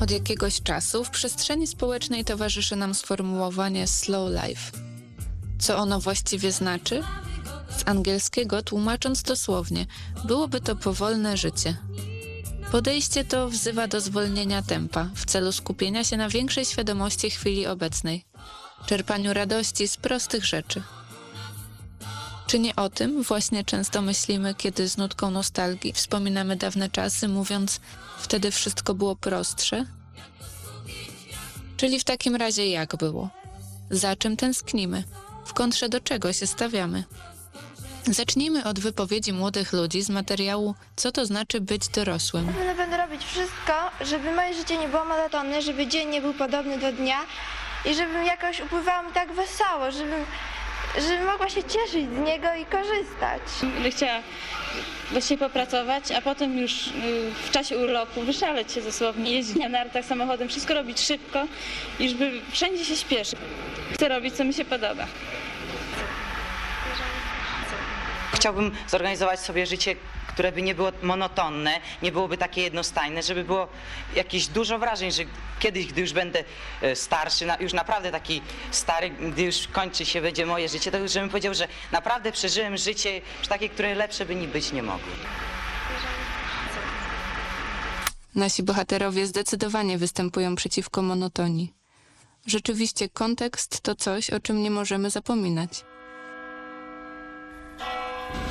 Od jakiegoś czasu w przestrzeni społecznej towarzyszy nam sformułowanie slow life. Co ono właściwie znaczy? Z angielskiego tłumacząc dosłownie, byłoby to powolne życie. Podejście to wzywa do zwolnienia tempa w celu skupienia się na większej świadomości chwili obecnej, czerpaniu radości z prostych rzeczy. Czy nie o tym właśnie często myślimy, kiedy z nutką nostalgii wspominamy dawne czasy, mówiąc, wtedy wszystko było prostsze? Czyli w takim razie jak było? Za czym tęsknimy? W kontrze do czego się stawiamy? Zacznijmy od wypowiedzi młodych ludzi z materiału Co to znaczy być dorosłym. Na będę robić wszystko, żeby moje życie nie było monotonne, żeby dzień nie był podobny do dnia i żebym jakoś upływała mi tak wesoło, żebym, żebym mogła się cieszyć z niego i korzystać. Będę chciała właściwie popracować, a potem już y, w czasie urlopu wyszaleć się dosłownie, jeździć na nartach samochodem, wszystko robić szybko i żeby wszędzie się śpieszyć. Chcę robić, co mi się podoba. Chciałbym zorganizować sobie życie, które by nie było monotonne, nie byłoby takie jednostajne, żeby było jakieś dużo wrażeń, że kiedyś, gdy już będę e, starszy, już naprawdę taki stary, gdy już kończy się będzie moje życie, to już powiedział, że naprawdę przeżyłem życie takie, które lepsze by ni być nie mogło. Nasi bohaterowie zdecydowanie występują przeciwko monotonii. Rzeczywiście kontekst to coś, o czym nie możemy zapominać.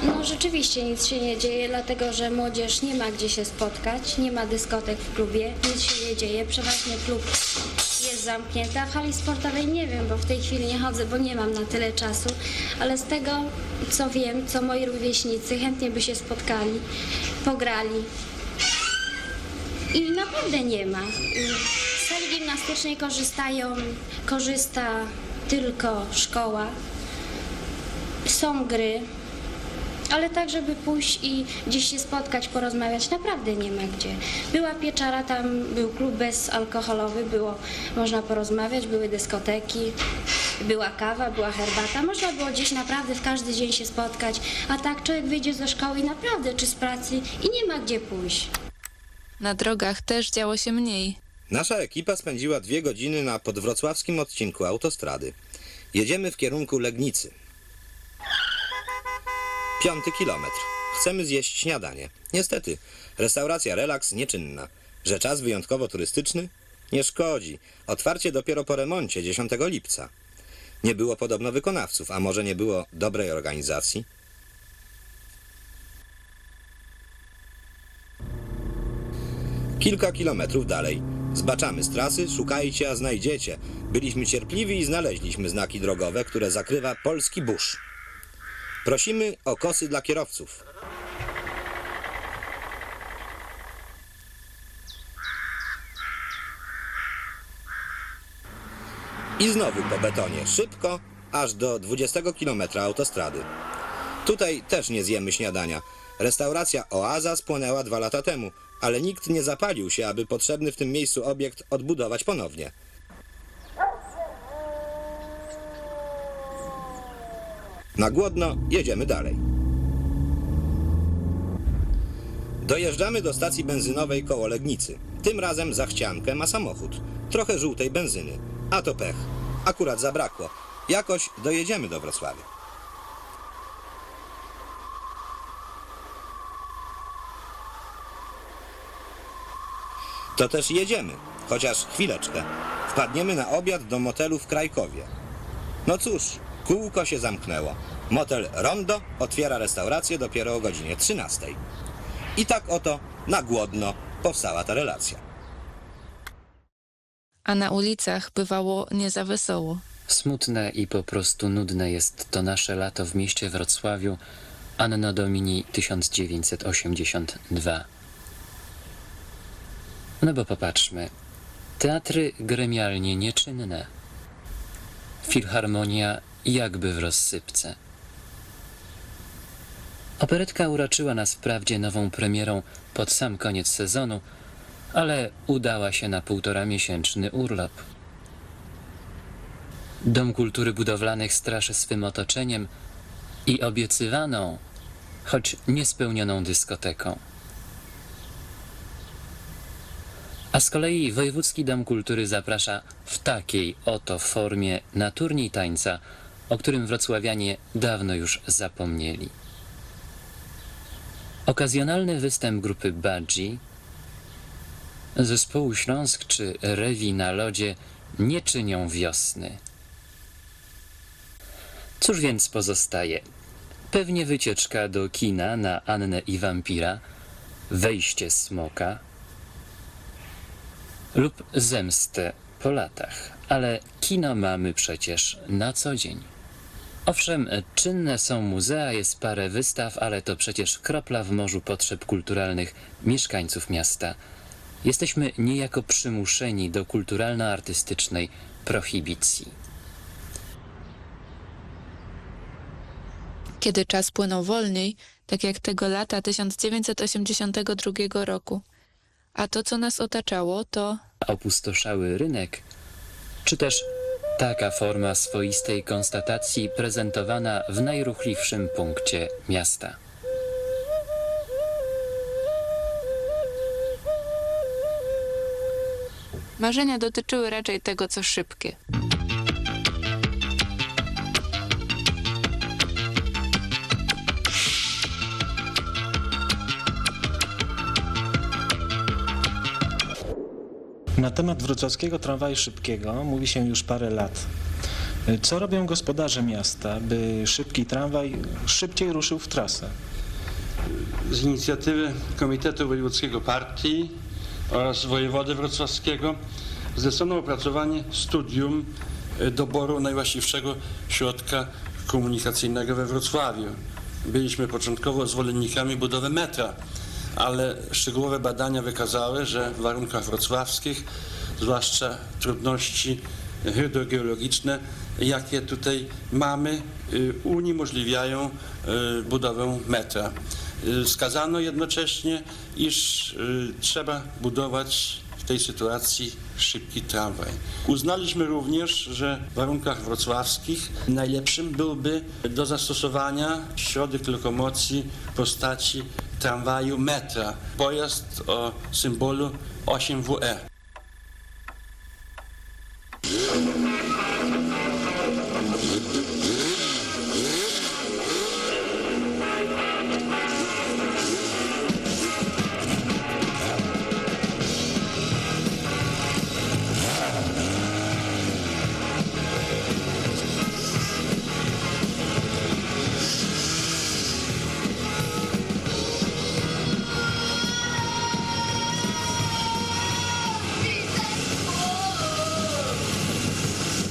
No rzeczywiście nic się nie dzieje, dlatego że młodzież nie ma gdzie się spotkać, nie ma dyskotek w klubie, nic się nie dzieje, przeważnie klub jest zamknięty, a w hali sportowej nie wiem, bo w tej chwili nie chodzę, bo nie mam na tyle czasu, ale z tego co wiem, co moi rówieśnicy chętnie by się spotkali, pograli i naprawdę nie ma. Z sali gimnastycznej korzystają, korzysta tylko szkoła, są gry, ale tak, żeby pójść i gdzieś się spotkać, porozmawiać, naprawdę nie ma gdzie. Była pieczara, tam był klub bezalkoholowy, było, można porozmawiać, były dyskoteki, była kawa, była herbata, można było gdzieś naprawdę w każdy dzień się spotkać, a tak człowiek wyjdzie ze szkoły i naprawdę, czy z pracy i nie ma gdzie pójść. Na drogach też działo się mniej. Nasza ekipa spędziła dwie godziny na podwrocławskim odcinku autostrady. Jedziemy w kierunku Legnicy. Piąty kilometr. Chcemy zjeść śniadanie. Niestety, restauracja Relax nieczynna. Że czas wyjątkowo turystyczny? Nie szkodzi. Otwarcie dopiero po remoncie 10 lipca. Nie było podobno wykonawców, a może nie było dobrej organizacji? Kilka kilometrów dalej. Zbaczamy z trasy, szukajcie, a znajdziecie. Byliśmy cierpliwi i znaleźliśmy znaki drogowe, które zakrywa polski burz. Prosimy o kosy dla kierowców. I znowu po betonie, szybko, aż do 20 km autostrady. Tutaj też nie zjemy śniadania. Restauracja Oaza spłonęła dwa lata temu, ale nikt nie zapalił się, aby potrzebny w tym miejscu obiekt odbudować ponownie. Na głodno jedziemy dalej. Dojeżdżamy do stacji benzynowej koło Legnicy. Tym razem zachciankę ma samochód. Trochę żółtej benzyny. A to pech. Akurat zabrakło. Jakoś dojedziemy do Wrocławia. To też jedziemy, chociaż chwileczkę. Wpadniemy na obiad do motelu w Krajkowie. No cóż, kółko się zamknęło. Motel Rondo otwiera restaurację dopiero o godzinie 13. I tak oto na głodno powstała ta relacja. A na ulicach bywało nie za wesoło. Smutne i po prostu nudne jest to nasze lato w mieście Wrocławiu Anno Domini 1982. No bo popatrzmy. Teatry gremialnie nieczynne. Filharmonia jakby w rozsypce. Operetka uraczyła nas wprawdzie nową premierą pod sam koniec sezonu, ale udała się na półtora miesięczny urlop. Dom Kultury Budowlanych straszy swym otoczeniem i obiecywaną, choć niespełnioną dyskoteką. A z kolei Wojewódzki Dom Kultury zaprasza w takiej oto formie na turniej tańca, o którym wrocławianie dawno już zapomnieli. Okazjonalny występ grupy Budgie, zespołu Śląsk czy Rewi na lodzie nie czynią wiosny. Cóż więc pozostaje? Pewnie wycieczka do kina na Annę i Wampira, wejście smoka lub zemstę po latach. Ale kino mamy przecież na co dzień. Owszem, czynne są muzea, jest parę wystaw, ale to przecież kropla w morzu potrzeb kulturalnych mieszkańców miasta. Jesteśmy niejako przymuszeni do kulturalno-artystycznej prohibicji. Kiedy czas płynął wolniej, tak jak tego lata 1982 roku. A to, co nas otaczało, to opustoszały rynek, czy też taka forma swoistej konstatacji prezentowana w najruchliwszym punkcie miasta. marzenia dotyczyły raczej tego, co szybkie. Na temat wrocławskiego tramwaju szybkiego mówi się już parę lat. Co robią gospodarze miasta, by szybki tramwaj szybciej ruszył w trasę? z inicjatywy Komitetu Wojewódzkiego Partii oraz wojewody wrocławskiego zlecono opracowanie studium doboru najwłaściwszego środka komunikacyjnego we Wrocławiu. Byliśmy początkowo zwolennikami budowy metra, ale szczegółowe badania wykazały, że w warunkach wrocławskich, zwłaszcza trudności hydrogeologiczne, jakie tutaj mamy, y, uniemożliwiają y, budowę metra. Y, Wskazano jednocześnie, iż trzeba budować w tej sytuacji szybki tramwaj. Uznaliśmy również, że w warunkach wrocławskich najlepszym byłby do zastosowania środek lokomocji w postaci tramwaju metra. Pojazd o symbolu 8WE.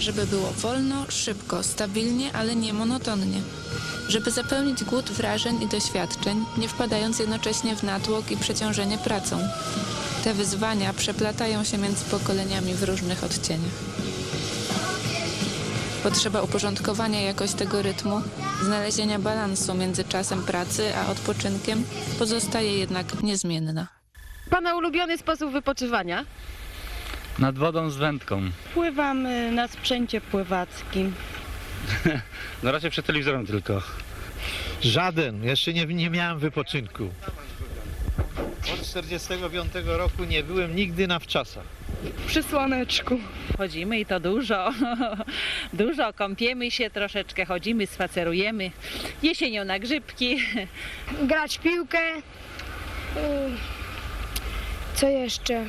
Żeby było wolno, szybko, stabilnie, ale nie monotonnie. Żeby zapełnić głód wrażeń i doświadczeń, nie wpadając jednocześnie w natłok i przeciążenie pracą. Te wyzwania przeplatają się między pokoleniami w różnych odcieniach. Potrzeba uporządkowania jakoś tego rytmu, znalezienia balansu między czasem pracy a odpoczynkiem pozostaje jednak niezmienna. Pana ulubiony sposób wypoczywania? Nad wodą z wędką. Pływamy na sprzęcie pływackim. No raczej przed telewizorem tylko. Żaden. Jeszcze nie, nie miałem wypoczynku. Od 45 roku nie byłem nigdy na wczasach. Przy słoneczku. Chodzimy i to dużo. dużo. Kąpiemy się troszeczkę, chodzimy, spacerujemy. Jesienią na grzybki. Grać w piłkę. Y, Co jeszcze?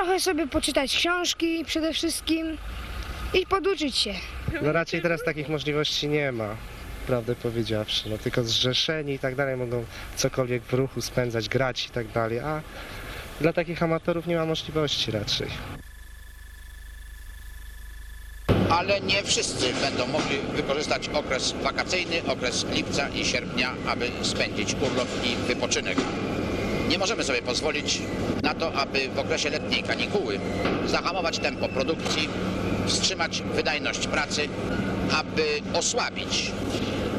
Trochę sobie poczytać książki przede wszystkim i poduczyć się. No raczej teraz takich możliwości nie ma, prawdę powiedziawszy. No tylko zrzeszeni i tak dalej mogą cokolwiek w ruchu spędzać, grać i tak dalej, a dla takich amatorów nie ma możliwości raczej. ale nie wszyscy będą mogli wykorzystać okres wakacyjny, okres lipca i sierpnia, aby spędzić urlop i wypoczynek. Nie możemy sobie pozwolić na to, aby w okresie letniej kanikuły zahamować tempo produkcji, wstrzymać wydajność pracy, aby osłabić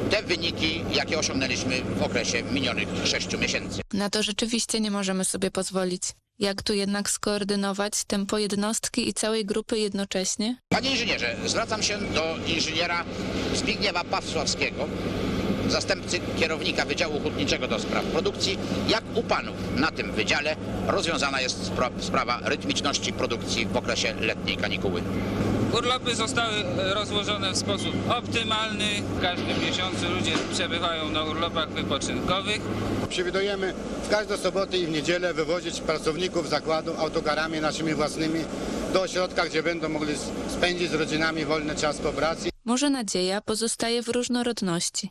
te wyniki, jakie osiągnęliśmy w okresie minionych sześciu miesięcy. Na to rzeczywiście nie możemy sobie pozwolić. Jak tu jednak skoordynować tempo jednostki i całej grupy jednocześnie? Panie inżynierze, zwracam się do inżyniera Zbigniewa Pawsławskiego zastępcy kierownika Wydziału Hutniczego do spraw produkcji, jak u panów na tym wydziale rozwiązana jest spra- sprawa rytmiczności produkcji w okresie letniej kanikuły. Urlopy zostały e, rozłożone w sposób optymalny. W każdym miesiącu ludzie przebywają na urlopach wypoczynkowych. Przewidujemy w każdą sobotę i w niedzielę wywozić pracowników zakładu autokarami naszymi własnymi do ośrodka, gdzie będą mogli spędzić z rodzinami wolny czas po pracy. Może nadzieja pozostaje w różnorodności.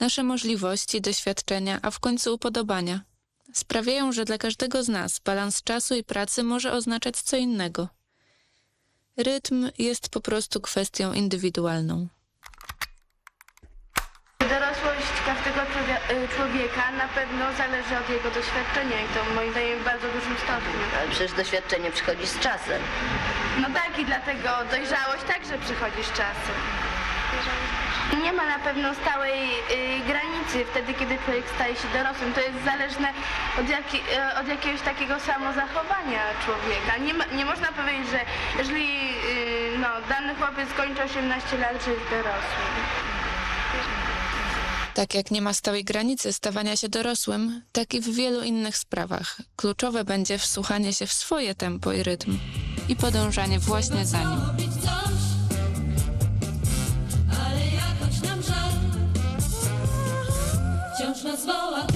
Nasze możliwości, doświadczenia, a w końcu upodobania sprawiają, że dla każdego z nas balans czasu i pracy może oznaczać co innego. Rytm jest po prostu kwestią indywidualną. Dorosłość każdego y, człowieka na pewno zależy od jego doświadczenia i to moim zdaniem w bardzo dużym stopniu. Ale przecież doświadczenie przychodzi z czasem. No tak i dlatego dojrzałość także przychodzi z czasem. Nie ma na pewno stałej y, granicy wtedy, kiedy człowiek staje się dorosłym. To jest zależne od, jaki, y, od jakiegoś takiego samozachowania człowieka. Nie, ma, nie można powiedzieć, że jeżeli y, no, dany chłopiec kończy 18 lat, że jest dorosły. Tak jak nie ma stałej granicy stawania się dorosłym, tak i w wielu innych sprawach. Kluczowe będzie wsłuchanie się w swoje tempo i rytm i podążanie właśnie za nim. slower.